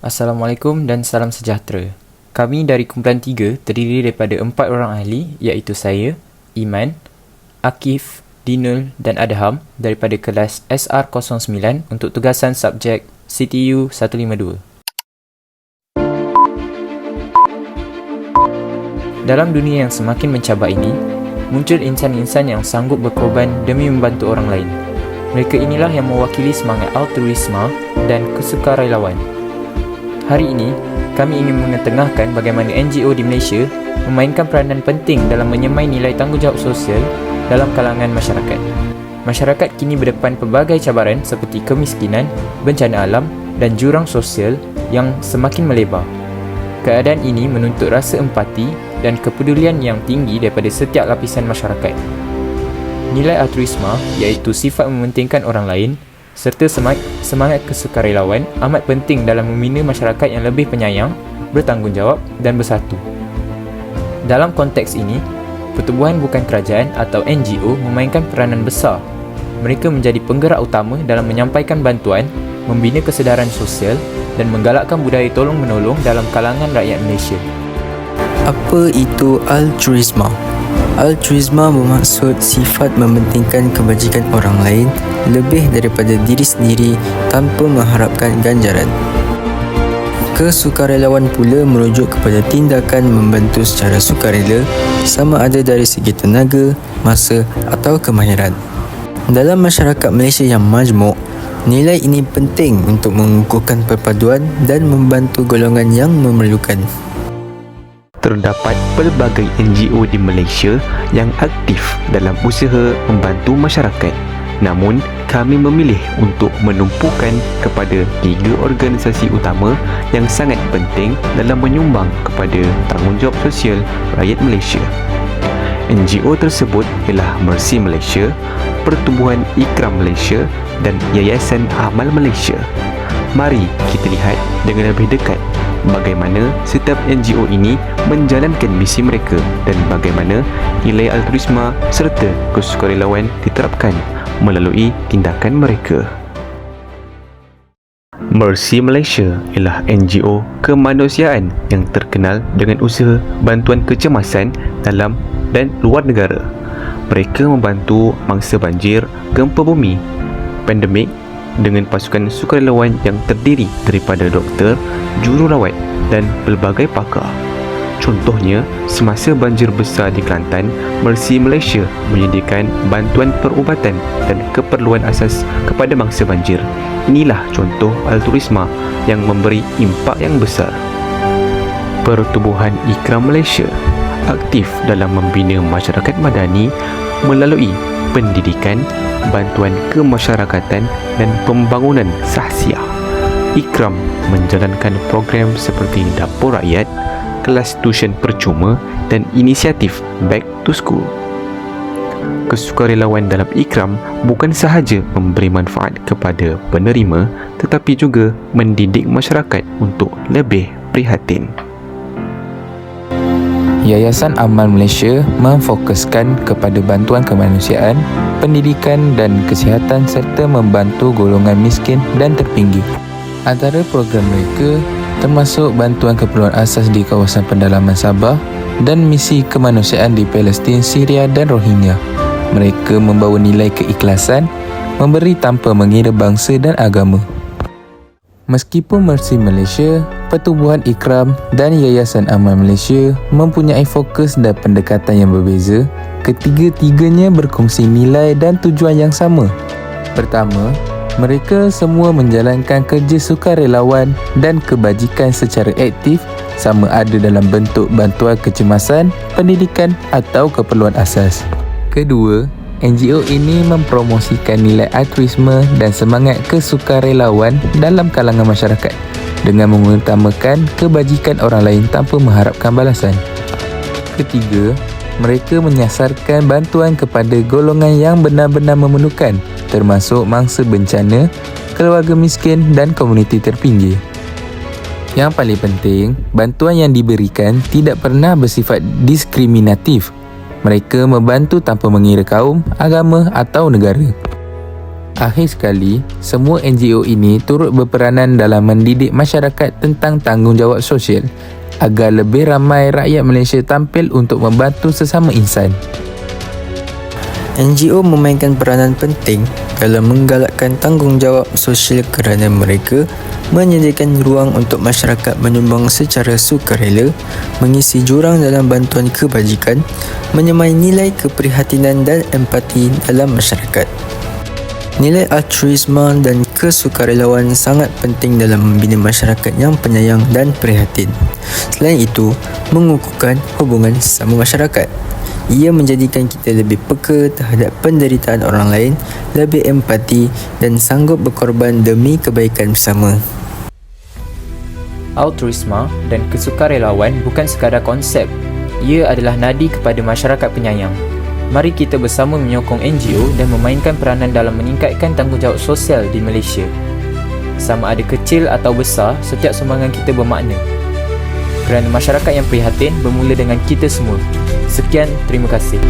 Assalamualaikum dan salam sejahtera. Kami dari kumpulan 3 terdiri daripada empat orang ahli iaitu saya, Iman, Akif, Dinul dan Adham daripada kelas SR09 untuk tugasan subjek CTU 152. Dalam dunia yang semakin mencabar ini, muncul insan-insan yang sanggup berkorban demi membantu orang lain. Mereka inilah yang mewakili semangat altruisma dan kesukarelawan. Hari ini, kami ingin mengetengahkan bagaimana NGO di Malaysia memainkan peranan penting dalam menyemai nilai tanggungjawab sosial dalam kalangan masyarakat. Masyarakat kini berdepan pelbagai cabaran seperti kemiskinan, bencana alam dan jurang sosial yang semakin melebar. Keadaan ini menuntut rasa empati dan kepedulian yang tinggi daripada setiap lapisan masyarakat. Nilai altruisma iaitu sifat mementingkan orang lain serta semangat kesukarelawan amat penting dalam membina masyarakat yang lebih penyayang, bertanggungjawab dan bersatu. Dalam konteks ini, Pertubuhan Bukan Kerajaan atau NGO memainkan peranan besar. Mereka menjadi penggerak utama dalam menyampaikan bantuan, membina kesedaran sosial dan menggalakkan budaya tolong-menolong dalam kalangan rakyat Malaysia. Apa itu altruisma? Altruisma bermaksud sifat mementingkan kebajikan orang lain lebih daripada diri sendiri tanpa mengharapkan ganjaran. Kesukarelawan pula merujuk kepada tindakan membantu secara sukarela sama ada dari segi tenaga, masa atau kemahiran. Dalam masyarakat Malaysia yang majmuk, nilai ini penting untuk mengukuhkan perpaduan dan membantu golongan yang memerlukan terdapat pelbagai NGO di Malaysia yang aktif dalam usaha membantu masyarakat. Namun, kami memilih untuk menumpukan kepada tiga organisasi utama yang sangat penting dalam menyumbang kepada tanggungjawab sosial rakyat Malaysia. NGO tersebut ialah Mercy Malaysia, Pertubuhan Ikram Malaysia dan Yayasan Amal Malaysia. Mari kita lihat dengan lebih dekat bagaimana setiap NGO ini menjalankan misi mereka dan bagaimana nilai altruisma serta kesukarelawan diterapkan melalui tindakan mereka. Mercy Malaysia ialah NGO kemanusiaan yang terkenal dengan usaha bantuan kecemasan dalam dan luar negara. Mereka membantu mangsa banjir, gempa bumi, pandemik dengan pasukan sukarelawan yang terdiri daripada doktor, jururawat dan pelbagai pakar. Contohnya, semasa banjir besar di Kelantan, Mercy Malaysia menyediakan bantuan perubatan dan keperluan asas kepada mangsa banjir. Inilah contoh altruisma yang memberi impak yang besar. Pertubuhan Ikram Malaysia aktif dalam membina masyarakat madani melalui pendidikan, bantuan kemasyarakatan dan pembangunan sahsiah. Ikram menjalankan program seperti Dapur Rakyat, kelas tuition percuma dan inisiatif Back to School. Kesukarelawan dalam Ikram bukan sahaja memberi manfaat kepada penerima tetapi juga mendidik masyarakat untuk lebih prihatin. Yayasan Amal Malaysia memfokuskan kepada bantuan kemanusiaan, pendidikan dan kesihatan serta membantu golongan miskin dan terpinggir. Antara program mereka termasuk bantuan keperluan asas di kawasan pendalaman Sabah dan misi kemanusiaan di Palestin, Syria dan Rohingya. Mereka membawa nilai keikhlasan, memberi tanpa mengira bangsa dan agama. Meskipun Mercy Malaysia, Pertubuhan Ikram dan Yayasan Amal Malaysia mempunyai fokus dan pendekatan yang berbeza, ketiga-tiganya berkongsi nilai dan tujuan yang sama. Pertama, mereka semua menjalankan kerja sukarelawan dan kebajikan secara aktif sama ada dalam bentuk bantuan kecemasan, pendidikan atau keperluan asas. Kedua, NGO ini mempromosikan nilai altruisme dan semangat kesukarelawan dalam kalangan masyarakat dengan mengutamakan kebajikan orang lain tanpa mengharapkan balasan. Ketiga, mereka menyasarkan bantuan kepada golongan yang benar-benar memerlukan termasuk mangsa bencana, keluarga miskin dan komuniti terpinggir. Yang paling penting, bantuan yang diberikan tidak pernah bersifat diskriminatif mereka membantu tanpa mengira kaum, agama atau negara. Akhir sekali, semua NGO ini turut berperanan dalam mendidik masyarakat tentang tanggungjawab sosial agar lebih ramai rakyat Malaysia tampil untuk membantu sesama insan. NGO memainkan peranan penting dalam menggalakkan tanggungjawab sosial kerana mereka menyediakan ruang untuk masyarakat menyumbang secara sukarela, mengisi jurang dalam bantuan kebajikan, menyemai nilai keprihatinan dan empati dalam masyarakat. Nilai altruisme dan kesukarelawan sangat penting dalam membina masyarakat yang penyayang dan prihatin. Selain itu, mengukuhkan hubungan sesama masyarakat. Ia menjadikan kita lebih peka terhadap penderitaan orang lain, lebih empati dan sanggup berkorban demi kebaikan bersama. Altruisma dan kesukarelawan bukan sekadar konsep. Ia adalah nadi kepada masyarakat penyayang. Mari kita bersama menyokong NGO dan memainkan peranan dalam meningkatkan tanggungjawab sosial di Malaysia. Sama ada kecil atau besar, setiap sumbangan kita bermakna. Kerana masyarakat yang prihatin bermula dengan kita semua. Sekian, terima kasih.